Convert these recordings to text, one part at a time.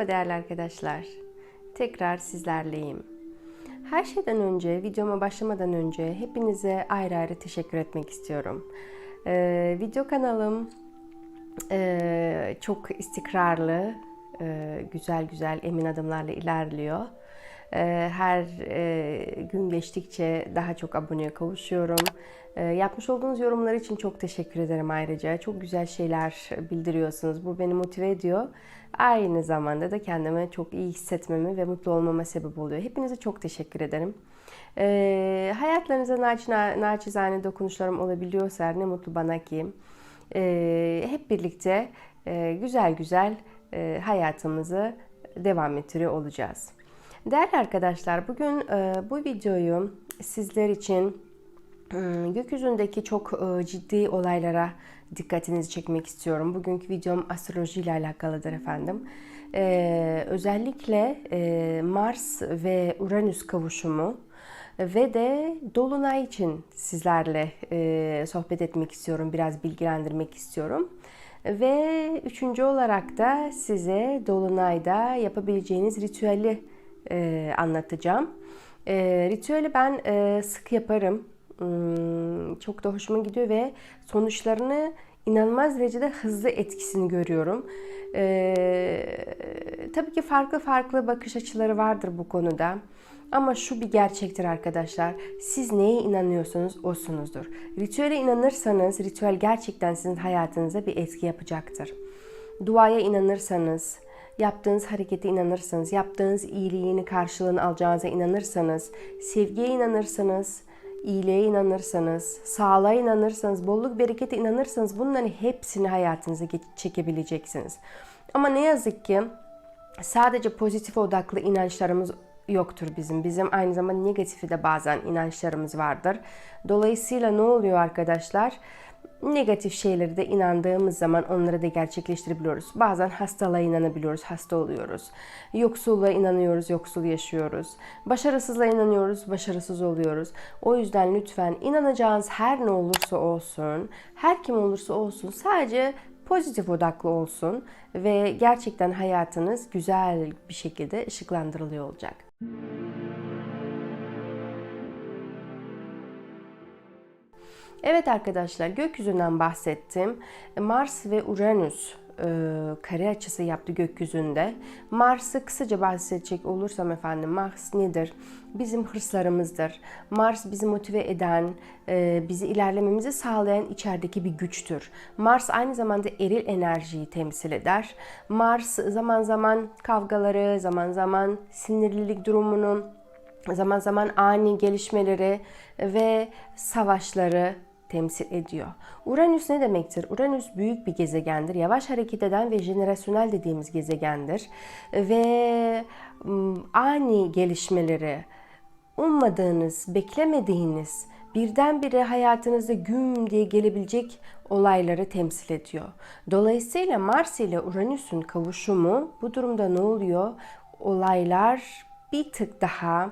Merhaba değerli arkadaşlar. Tekrar sizlerleyim. Her şeyden önce, videoma başlamadan önce hepinize ayrı ayrı teşekkür etmek istiyorum. Ee, video kanalım e, çok istikrarlı, e, güzel güzel emin adımlarla ilerliyor. E, her e, gün geçtikçe daha çok aboneye kavuşuyorum. E, yapmış olduğunuz yorumlar için çok teşekkür ederim ayrıca. Çok güzel şeyler bildiriyorsunuz. Bu beni motive ediyor. Aynı zamanda da kendimi çok iyi hissetmemi ve mutlu olmama sebep oluyor. Hepinize çok teşekkür ederim. E, hayatlarınıza naçizane, naçizane dokunuşlarım olabiliyorsa ne mutlu bana ki. Hep birlikte e, güzel güzel e, hayatımızı devam ettiriyor olacağız. Değerli arkadaşlar, bugün e, bu videoyu sizler için e, gökyüzündeki çok e, ciddi olaylara dikkatinizi çekmek istiyorum. Bugünkü videom astroloji ile alakalıdır efendim. E, özellikle Mars ve Uranüs kavuşumu ve de Dolunay için sizlerle sohbet etmek istiyorum, biraz bilgilendirmek istiyorum. Ve üçüncü olarak da size Dolunay'da yapabileceğiniz ritüeli e, anlatacağım. E, ritüeli ben e, sık yaparım. Hmm, çok da hoşuma gidiyor ve sonuçlarını inanılmaz derecede hızlı etkisini görüyorum. E, tabii ki farklı farklı bakış açıları vardır bu konuda. Ama şu bir gerçektir arkadaşlar. Siz neye inanıyorsanız osunuzdur. Ritüele inanırsanız ritüel gerçekten sizin hayatınıza bir etki yapacaktır. Duaya inanırsanız, yaptığınız harekete inanırsanız, yaptığınız iyiliğini karşılığını alacağınıza inanırsanız, sevgiye inanırsanız, iyiliğe inanırsanız, sağlığa inanırsanız, bolluk berekete inanırsanız bunların hepsini hayatınıza çekebileceksiniz. Ama ne yazık ki sadece pozitif odaklı inançlarımız yoktur bizim. Bizim aynı zamanda negatifi de bazen inançlarımız vardır. Dolayısıyla ne oluyor arkadaşlar? Negatif şeyleri de inandığımız zaman onları da gerçekleştirebiliyoruz. Bazen hastalığa inanabiliyoruz, hasta oluyoruz. Yoksulluğa inanıyoruz, yoksul yaşıyoruz. Başarısızlığa inanıyoruz, başarısız oluyoruz. O yüzden lütfen inanacağınız her ne olursa olsun, her kim olursa olsun sadece pozitif odaklı olsun ve gerçekten hayatınız güzel bir şekilde ışıklandırılıyor olacak. Evet arkadaşlar gökyüzünden bahsettim. Mars ve Uranüs e, kare açısı yaptı gökyüzünde. Mars'ı kısaca bahsedecek olursam efendim Mars nedir? Bizim hırslarımızdır. Mars bizi motive eden, e, bizi ilerlememizi sağlayan içerideki bir güçtür. Mars aynı zamanda eril enerjiyi temsil eder. Mars zaman zaman kavgaları, zaman zaman sinirlilik durumunu, zaman zaman ani gelişmeleri ve savaşları temsil ediyor. Uranüs ne demektir? Uranüs büyük bir gezegendir. Yavaş hareket eden ve jenerasyonel dediğimiz gezegendir. Ve ani gelişmeleri, ummadığınız, beklemediğiniz, birdenbire hayatınızda güm diye gelebilecek olayları temsil ediyor. Dolayısıyla Mars ile Uranüs'ün kavuşumu bu durumda ne oluyor? Olaylar bir tık daha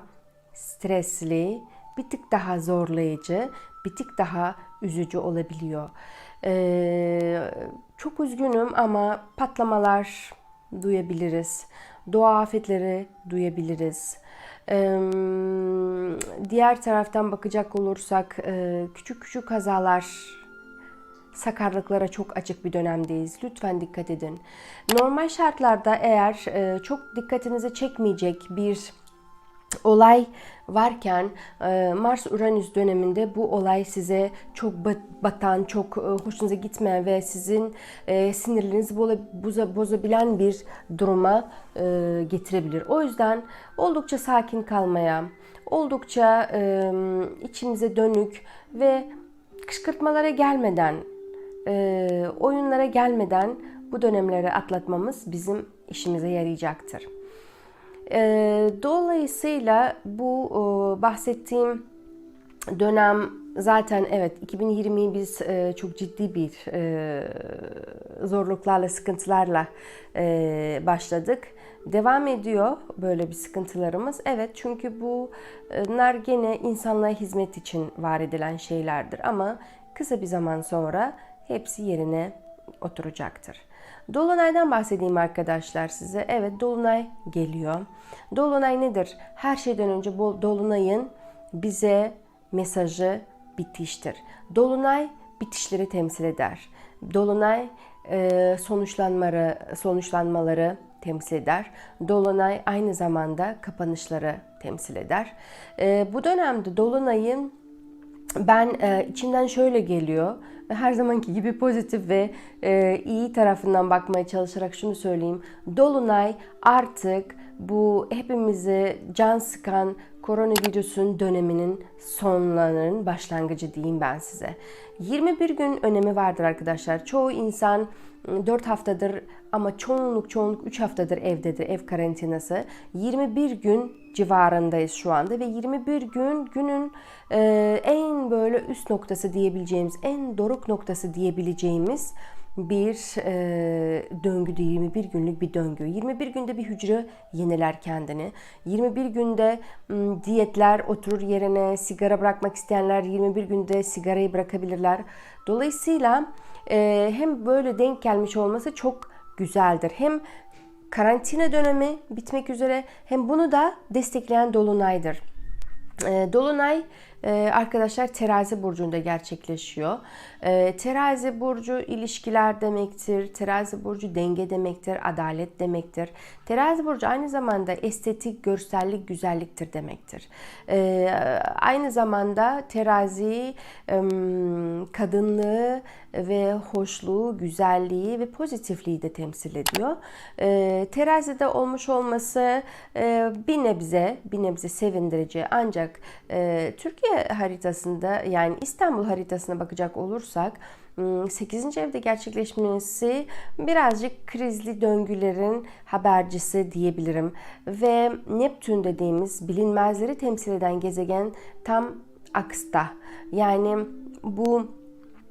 stresli, bir tık daha zorlayıcı, bir tık daha üzücü olabiliyor. Ee, çok üzgünüm ama patlamalar duyabiliriz. Doğa afetleri duyabiliriz. Ee, diğer taraftan bakacak olursak e, küçük küçük kazalar sakarlıklara çok açık bir dönemdeyiz. Lütfen dikkat edin. Normal şartlarda eğer e, çok dikkatinizi çekmeyecek bir olay varken e, Mars-Uranüs döneminde bu olay size çok batan, çok e, hoşunuza gitmeyen ve sizin e, sinirlerinizi bozabilen bir duruma getirebilir. O yüzden oldukça sakin kalmaya, oldukça içimize dönük ve kışkırtmalara gelmeden, oyunlara gelmeden bu dönemleri atlatmamız bizim işimize yarayacaktır. E, dolayısıyla bu e, bahsettiğim dönem zaten evet 2020'yi biz e, çok ciddi bir e, zorluklarla, sıkıntılarla e, başladık. Devam ediyor böyle bir sıkıntılarımız. Evet çünkü bunlar gene insanlığa hizmet için var edilen şeylerdir ama kısa bir zaman sonra hepsi yerine oturacaktır. Dolunay'dan bahsedeyim arkadaşlar size. Evet Dolunay geliyor. Dolunay nedir? Her şeyden önce Dolunay'ın bize mesajı bitiştir. Dolunay bitişleri temsil eder. Dolunay e, sonuçlanmaları, sonuçlanmaları temsil eder. Dolunay aynı zamanda kapanışları temsil eder. E, bu dönemde Dolunay'ın ben e, içimden şöyle geliyor. Her zamanki gibi pozitif ve e, iyi tarafından bakmaya çalışarak şunu söyleyeyim. Dolunay artık bu hepimizi can sıkan koronavirüsün döneminin sonlarının başlangıcı diyeyim ben size. 21 gün önemi vardır arkadaşlar. Çoğu insan 4 haftadır ama çoğunluk çoğunluk 3 haftadır evdedir ev karantinası. 21 gün civarındayız şu anda ve 21 gün günün e, en böyle üst noktası diyebileceğimiz, en doruk noktası diyebileceğimiz bir e, döngü değil, 21 günlük bir döngü. 21 günde bir hücre yeniler kendini. 21 günde m, diyetler oturur yerine, sigara bırakmak isteyenler 21 günde sigarayı bırakabilirler. Dolayısıyla e, hem böyle denk gelmiş olması çok güzeldir. Hem karantina dönemi bitmek üzere hem bunu da destekleyen dolunaydır. E, dolunay e, arkadaşlar terazi burcunda gerçekleşiyor. E, terazi burcu ilişkiler demektir. Terazi burcu denge demektir. Adalet demektir. Terazi burcu aynı zamanda estetik, görsellik, güzelliktir demektir. E, aynı zamanda terazi kadınlığı ve hoşluğu, güzelliği ve pozitifliği de temsil ediyor. E, terazide olmuş olması e, bir nebze, bir nebze sevindirici. Ancak e, Türkiye haritasında yani İstanbul haritasına bakacak olursak 8. evde gerçekleşmesi birazcık krizli döngülerin habercisi diyebilirim. Ve Neptün dediğimiz bilinmezleri temsil eden gezegen tam aksta. Yani bu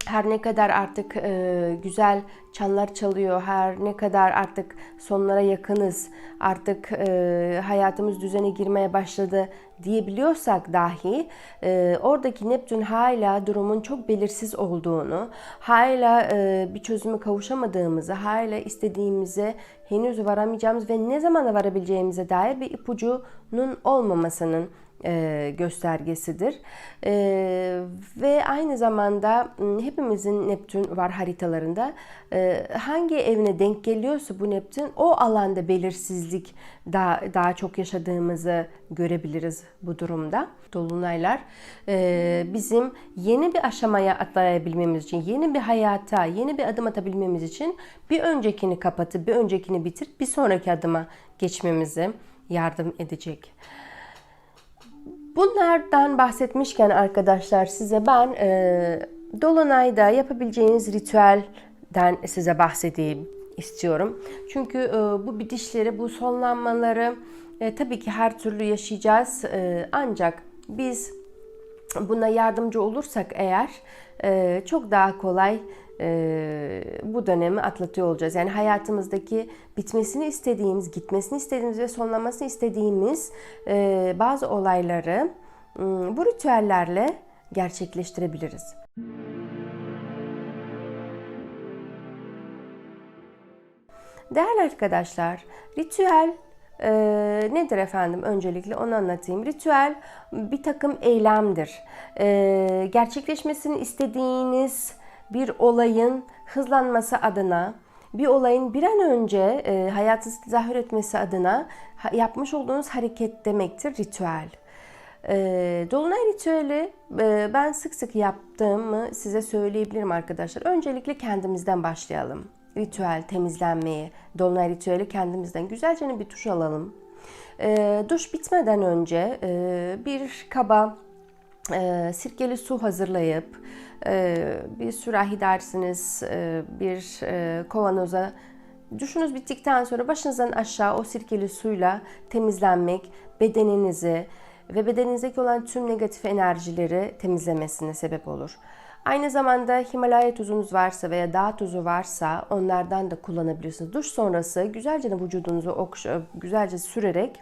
her ne kadar artık e, güzel çanlar çalıyor, her ne kadar artık sonlara yakınız, artık e, hayatımız düzene girmeye başladı diyebiliyorsak dahi e, oradaki Neptün hala durumun çok belirsiz olduğunu, hala e, bir çözüme kavuşamadığımızı, hala istediğimize henüz varamayacağımız ve ne zaman varabileceğimize dair bir ipucunun olmamasının e, göstergesidir. E, ve aynı zamanda hepimizin Neptün var haritalarında. E, hangi evine denk geliyorsa bu Neptün o alanda belirsizlik daha, daha çok yaşadığımızı görebiliriz bu durumda. Dolunaylar bizim yeni bir aşamaya atlayabilmemiz için, yeni bir hayata, yeni bir adım atabilmemiz için bir öncekini kapatıp, bir öncekini bitirip bir sonraki adıma geçmemize yardım edecek. Bunlardan bahsetmişken arkadaşlar size ben e, Dolunay'da yapabileceğiniz ritüelden size bahsedeyim istiyorum. Çünkü e, bu bitişleri, bu sonlanmaları e, tabii ki her türlü yaşayacağız. E, ancak biz buna yardımcı olursak eğer e, çok daha kolay e, bu dönemi atlatıyor olacağız. Yani hayatımızdaki bitmesini istediğimiz, gitmesini istediğimiz ve sonlamasını istediğimiz e, bazı olayları e, bu ritüellerle gerçekleştirebiliriz. Değerli arkadaşlar, ritüel e, nedir efendim? Öncelikle onu anlatayım. Ritüel bir takım eylemdir. E, gerçekleşmesini istediğiniz bir olayın hızlanması adına, bir olayın bir an önce e, hayatınızda tezahür etmesi adına yapmış olduğunuz hareket demektir ritüel. E, Dolunay ritüeli e, ben sık sık yaptığımı size söyleyebilirim arkadaşlar. Öncelikle kendimizden başlayalım. Ritüel, temizlenmeyi, Dolunay ritüeli kendimizden güzelce bir tuş alalım. E, duş bitmeden önce e, bir kaba e, sirkeli su hazırlayıp e, bir sürahi dersiniz, e, bir e, kovanoza Duşunuz bittikten sonra başınızdan aşağı o sirkeli suyla temizlenmek bedeninizi ve bedeninizdeki olan tüm negatif enerjileri temizlemesine sebep olur. Aynı zamanda Himalaya tuzunuz varsa veya dağ tuzu varsa onlardan da kullanabilirsiniz. Duş sonrası güzelce vücudunuzu okşa, güzelce sürerek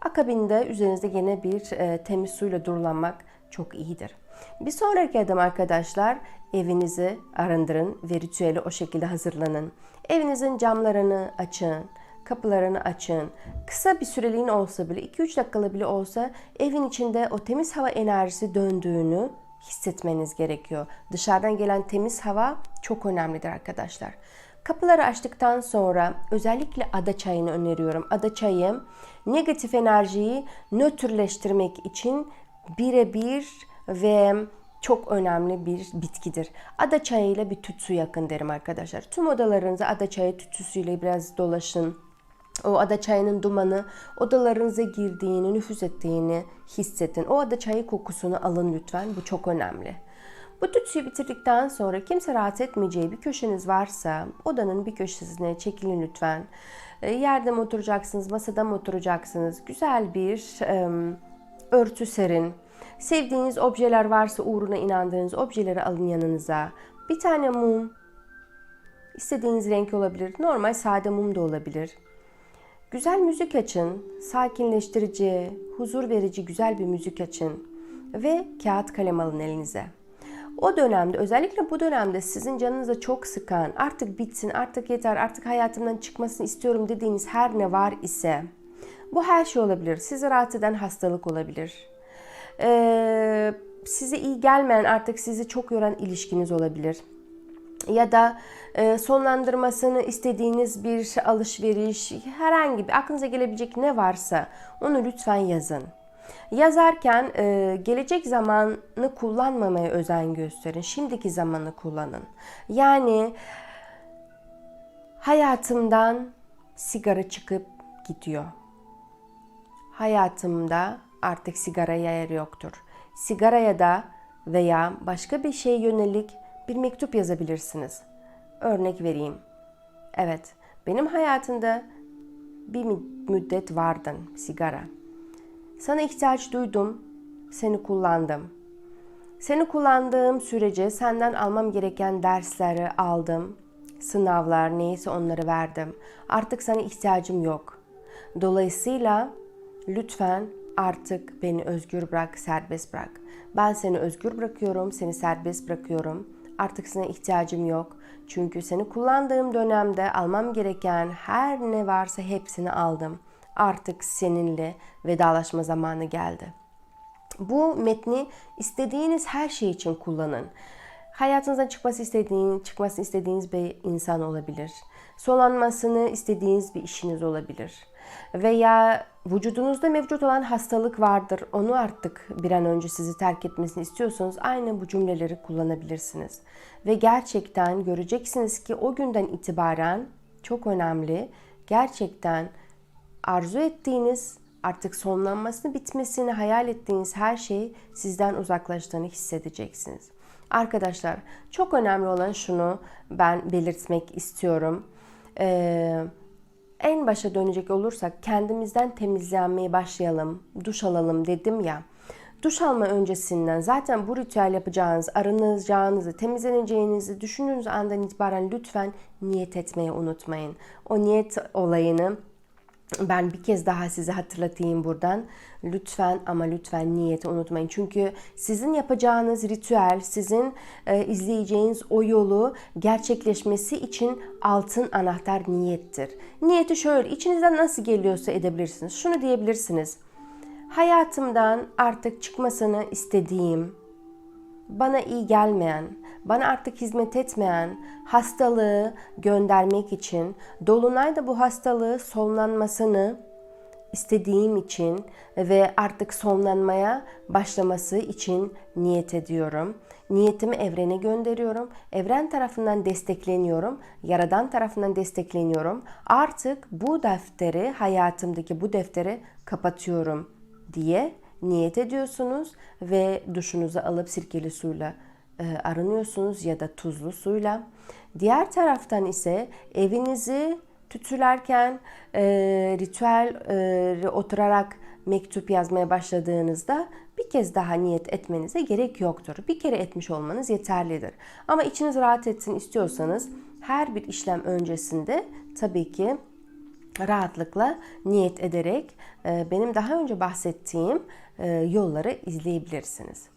akabinde üzerinizde yine bir e, temiz suyla durulanmak çok iyidir. Bir sonraki adım arkadaşlar evinizi arındırın ve ritüeli o şekilde hazırlanın. Evinizin camlarını açın, kapılarını açın. Kısa bir süreliğin olsa bile 2-3 dakikalı bile olsa evin içinde o temiz hava enerjisi döndüğünü hissetmeniz gerekiyor. Dışarıdan gelen temiz hava çok önemlidir arkadaşlar. Kapıları açtıktan sonra özellikle ada çayını öneriyorum. Ada çayı negatif enerjiyi nötrleştirmek için birebir ve çok önemli bir bitkidir. Ada çayıyla bir tütsü yakın derim arkadaşlar. Tüm odalarınıza ada çayı tütsüsüyle biraz dolaşın. O ada çayının dumanı odalarınıza girdiğini, nüfuz ettiğini hissedin. O ada çayı kokusunu alın lütfen. Bu çok önemli. Bu tütsüyü bitirdikten sonra kimse rahatsız etmeyeceği bir köşeniz varsa odanın bir köşesine çekilin lütfen. E, Yerde mi oturacaksınız, masada mı oturacaksınız? Güzel bir örtü serin. Sevdiğiniz objeler varsa uğruna inandığınız objeleri alın yanınıza. Bir tane mum, istediğiniz renk olabilir. Normal sade mum da olabilir. Güzel müzik açın, sakinleştirici, huzur verici güzel bir müzik açın ve kağıt kalem alın elinize. O dönemde özellikle bu dönemde sizin canınıza çok sıkan, artık bitsin, artık yeter, artık hayatımdan çıkmasını istiyorum dediğiniz her ne var ise bu her şey olabilir. Sizi rahatsız eden hastalık olabilir. Ee, size iyi gelmeyen artık sizi çok yoran ilişkiniz olabilir ya da e, sonlandırmasını istediğiniz bir alışveriş, herhangi bir aklınıza gelebilecek ne varsa onu lütfen yazın. Yazarken e, gelecek zamanı kullanmamaya özen gösterin. Şimdiki zamanı kullanın. Yani hayatımdan sigara çıkıp gidiyor. Hayatımda artık sigaraya yer yoktur. Sigaraya da veya başka bir şeye yönelik bir mektup yazabilirsiniz. Örnek vereyim. Evet, benim hayatımda bir müddet vardın sigara. Sana ihtiyaç duydum, seni kullandım. Seni kullandığım sürece senden almam gereken dersleri aldım. Sınavlar neyse onları verdim. Artık sana ihtiyacım yok. Dolayısıyla lütfen artık beni özgür bırak, serbest bırak. Ben seni özgür bırakıyorum, seni serbest bırakıyorum. Artık sana ihtiyacım yok. Çünkü seni kullandığım dönemde almam gereken her ne varsa hepsini aldım. Artık seninle vedalaşma zamanı geldi. Bu metni istediğiniz her şey için kullanın. Hayatınızdan çıkması istediğiniz, çıkmasını istediğiniz bir insan olabilir. Solanmasını istediğiniz bir işiniz olabilir. Veya vücudunuzda mevcut olan hastalık vardır. Onu artık bir an önce sizi terk etmesini istiyorsanız aynı bu cümleleri kullanabilirsiniz. Ve gerçekten göreceksiniz ki o günden itibaren çok önemli. Gerçekten arzu ettiğiniz artık sonlanmasını, bitmesini hayal ettiğiniz her şey sizden uzaklaştığını hissedeceksiniz. Arkadaşlar çok önemli olan şunu ben belirtmek istiyorum. Ee, en başa dönecek olursak kendimizden temizlenmeye başlayalım, duş alalım dedim ya. Duş alma öncesinden zaten bu ritüel yapacağınız, arınacağınızı, temizleneceğinizi düşündüğünüz andan itibaren lütfen niyet etmeyi unutmayın. O niyet olayını ben bir kez daha size hatırlatayım buradan. Lütfen ama lütfen niyeti unutmayın. Çünkü sizin yapacağınız ritüel, sizin e, izleyeceğiniz o yolu gerçekleşmesi için altın anahtar niyettir. Niyeti şöyle, içinizden nasıl geliyorsa edebilirsiniz. Şunu diyebilirsiniz. Hayatımdan artık çıkmasını istediğim, bana iyi gelmeyen, bana artık hizmet etmeyen hastalığı göndermek için dolunay da bu hastalığı sonlanmasını istediğim için ve artık sonlanmaya başlaması için niyet ediyorum. Niyetimi evrene gönderiyorum. Evren tarafından destekleniyorum. Yaradan tarafından destekleniyorum. Artık bu defteri, hayatımdaki bu defteri kapatıyorum diye niyet ediyorsunuz ve duşunuzu alıp sirkeli suyla e, arınıyorsunuz ya da tuzlu suyla. Diğer taraftan ise evinizi tütülerken e, ritüel e, oturarak mektup yazmaya başladığınızda bir kez daha niyet etmenize gerek yoktur. Bir kere etmiş olmanız yeterlidir. Ama içiniz rahat etsin istiyorsanız her bir işlem öncesinde tabii ki rahatlıkla niyet ederek benim daha önce bahsettiğim yolları izleyebilirsiniz.